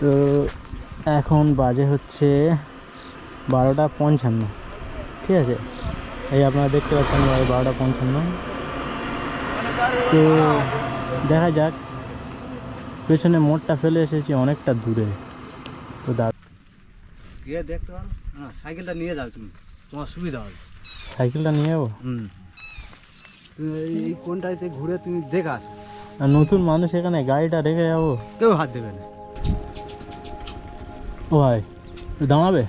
তো এখন বাজে হচ্ছে বারোটা পঞ্চান্ন। ঠিক আছে? এই আপনারা দেখতে পাচ্ছেন বারোটা পঞ্চান্ন। তো দেখা যাক। পেছনে মোড়টা ফেলে এসেছি অনেকটা দূরে। তো দাদা গিয়ে দেখতে পারো হ্যাঁ সাইকেলটা নিয়ে যাও তুমি। তোমার সুবিধা হবে। সাইকেলটা নিয়ে যাব? হুম। এই- কোনটাতে ঘুরে তুমি দেখাস আর নতুন মানুষ এখানে গাড়িটা রেখে যাব? কেউ হাত দেবে না। ও ভাই দাঁড়াবে?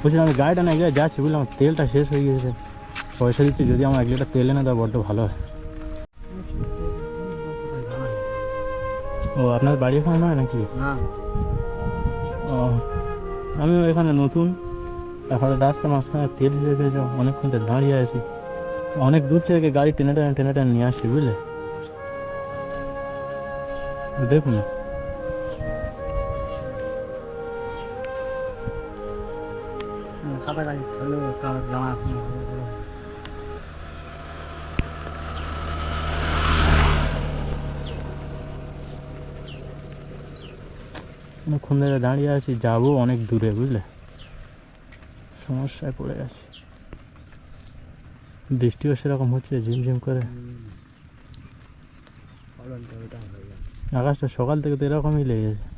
বলছি আমি গাড়িটা না এগিয়ে যাচ্ছি বুঝলাম আমার তেলটা শেষ হয়ে গিয়েছে। পয়সা দিচ্ছি যদি আমার এক লিটার তেল এনে দেয় বড্ড ভালো হয়। ও আপনার বাড়ি এখানে নয় নাকি? ও আমিও এখানে নতুন। তারপরে রাস্তা মাঝখানে তেল শেষ হয়েছে অনেকক্ষণ দাঁড়িয়ে আছি। অনেক দূর থেকে গাড়ি টেনে টেনে টেনে টেনে নিয়ে আসছি বুঝলে? দেখুন গাড়ি থাকলে তার জানা আছে অনেকক্ষণ ধরে দাঁড়িয়ে আছি যাব অনেক দূরে বুঝলে? সমস্যায় পড়ে গেছে বৃষ্টিও সেরকম হচ্ছে ঝিমঝিম করে। আকাশটা সকাল থেকে তো এরকমই লেগেছে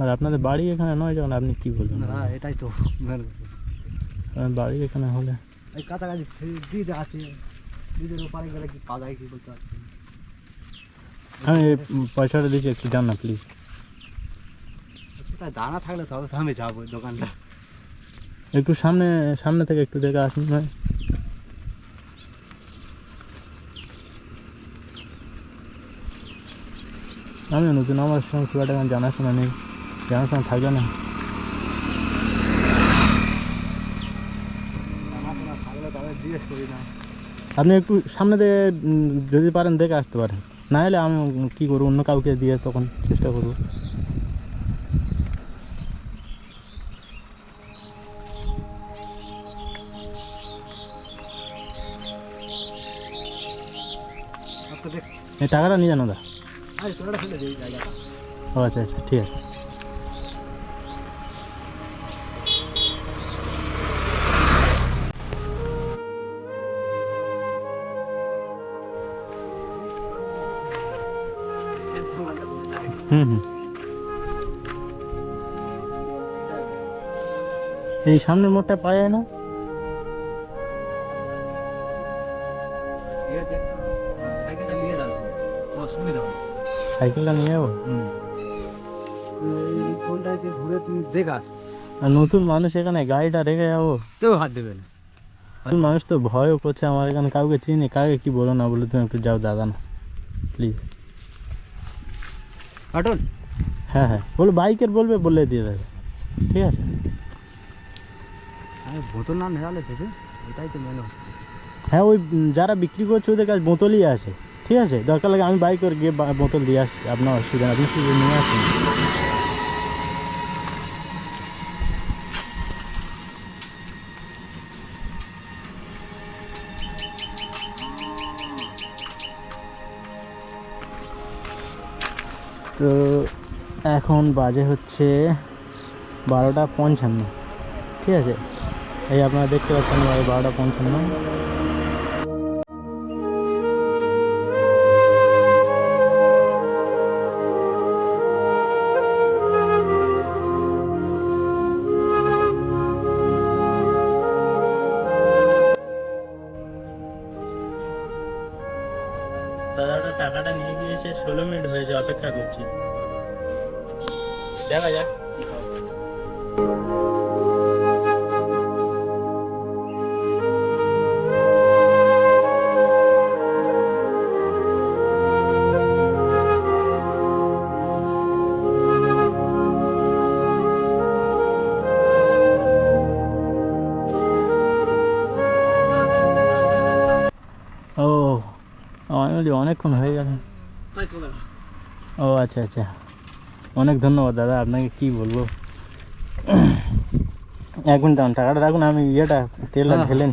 আর আপনাদের বাড়ি এখানে নয় যখন আপনি কি বলবেন? না এটাই তো। বাড়ি এখানে হলে? এই কাছাকাছি দিদ আছে। দিদের ওপারে গেলে কি পাওয়া যায় কি বলতে পারছি আমি পয়সাটা দিচ্ছি একটু যান না প্লিজ জানা থাকলে তবে আমি যাব দোকানটা। একটু সামনে সামনে থেকে একটু দেখে আসুন ভাই। আমিও নতুন আমার সঙ্গে খুব একটা জানাশোনা নেই। থাকবে না জানাশোনা থাকলে তবে জিজ্ঞেস করি না আপনি একটু সামনে উম, যদি পারেন দেখে আসতে পারেন। না হলে আমি কী করব অন্য কাউকে দিয়ে তখন চেষ্টা করব। এই টাকাটা নিয়ে জানো দা ও আচ্ছা আচ্ছা ঠিক আছে। হুম হুম। এই সামনের মোড়টা পাওয়া যায় না। সাইকেলটা নিয়ে যাব? ঘুরে তুমি আর নতুন মানুষ এখানে গাড়িটা রেখে যাব? কেউ হাত দেবে না। মানুষ তো ভয়ও করছে আমার এখানে কাউকে চিনি কাকে কি বলো না বলে তুমি একটু যাও দাদা না প্লিজ অটল হ্যাঁ হ্যাঁ। বলো বাইকের বলবে বলে দিয়ে দেবে। ঠিক আছে? আমি বোতল না নেড়ালে দেবে এটাই তো মেন হচ্ছে। হ্যাঁ ওই যারা বিক্রি করছে ওদের কাছে বোতলই আছে ঠিক আছে? দরকার লাগে আমি বাইক করে গিয়ে বোতল দিয়ে আসছি আপনার অসুবিধা আপনি শুধু নিয়ে আসুন। তো এখন বাজে হচ্ছে বারোটা পঞ্চান্ন। ঠিক আছে? এই আপনারা দেখতে পাচ্ছেন বারোটা পঞ্চান্ন। দাদাটা টাকাটা নিয়ে গিয়েছে ষোলো মিনিট হয়েছে অপেক্ষা করছি। দেখা যাক। চ্যানেলটি অনেকক্ষণ হয়ে গেল ও আচ্ছা আচ্ছা অনেক ধন্যবাদ দাদা আপনাকে কি বলবো এক মিনিট দাম টাকাটা রাখুন আমি ইয়েটা তেলটা ঢেলেন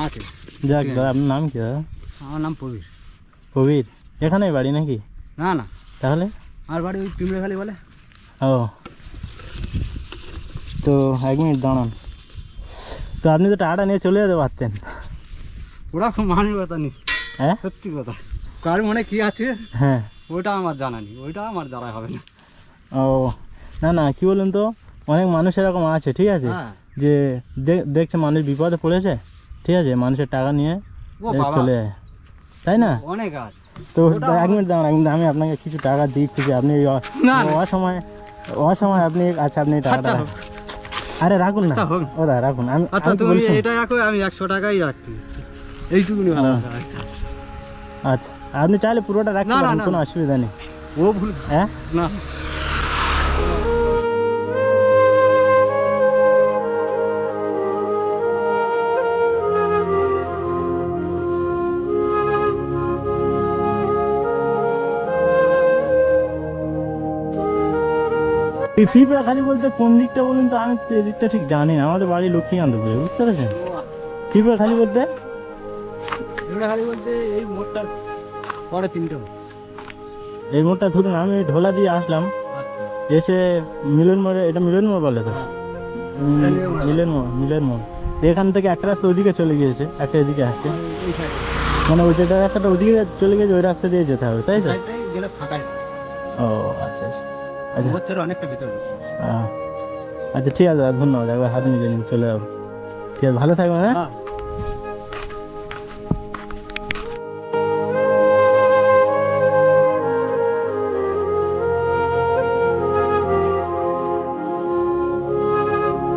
আছে যাক দাদা আপনার নাম কি দাদা আমার নাম প্রবীর প্রবীর এখানে বাড়ি নাকি না না তাহলে আমার বাড়ি ওই পিমড়ে খালি বলে ও। তো এক মিনিট দাঁড়ান। তো আপনি তো টাকাটা নিয়ে চলে যেতে পারতেন। ওরা খুব মানবিকতা নেই হ্যাঁ? সত্যি কথা। কার মনে কি আছে? হ্যাঁ। ওইটা আমার জানা নেই। ওইটা আমার দ্বারা হবে না। ও না না কি বলুন তো? অনেক মানুষ এরকম আছে ঠিক আছে? হ্যাঁ। যে দেখছে মানুষ বিপদে পড়েছে ঠিক আছে? মানুষের টাকা নিয়ে চলে যায়। তাই না? অনেক আছে। তো এক মিনিট দাঁড়ান কিন্তু আমি আপনাকে কিছু টাকা দিচ্ছি যে আপনি। অসময় অসময় আপনি আচ্ছা আপনি টাকাটা আচ্ছা আরে রাখুন না। আচ্ছা, ও দা রাখুন। আমি আচ্ছা তুমি এটা রাখো আমি একশো টাকাই রাখছি। হ্যাঁ। আচ্ছা আপনি চাইলে পুরোটা রাখতে পারেন কোনো অসুবিধা নেই। ও ভুল হ্যাঁ? না। এই পিঁপড়া খালি বলতে কোন দিকটা বলুন তো? আমি এদিকটা ঠিক জানি না। আমাদের বাড়ি লক্ষ্মীকান্তপুরে বুঝতে পেরেছেন? পিঁপড়া খালি বলতে? বলতে এই মোটটার পরে তিনটে এই মোড়টা ধরুন আমি ঢোলা দিয়ে আসলাম। আচ্ছা। এসে মিলন মোড়ে এটা মিলন মোড় বলে তো? মিলন মোড়। মিলন মোড় এখান থেকে একটা রাস্তা ওদিকে চলে গিয়েছে একটা এদিকে আসছে। মানে ওই যেটা রাস্তাটা ওদিকে চলে গেছে ওই রাস্তা দিয়ে যেতে হবে তাই তো? ও আচ্ছা আচ্ছা। আচ্ছা। অনেকটা ভিতরে আচ্ছা ঠিক আছে ধন্যবাদ একবার হাত নিয়ে চলে যাব। ঠিক আছে ভালো থাকবেন হ্যাঁ? হ্যাঁ।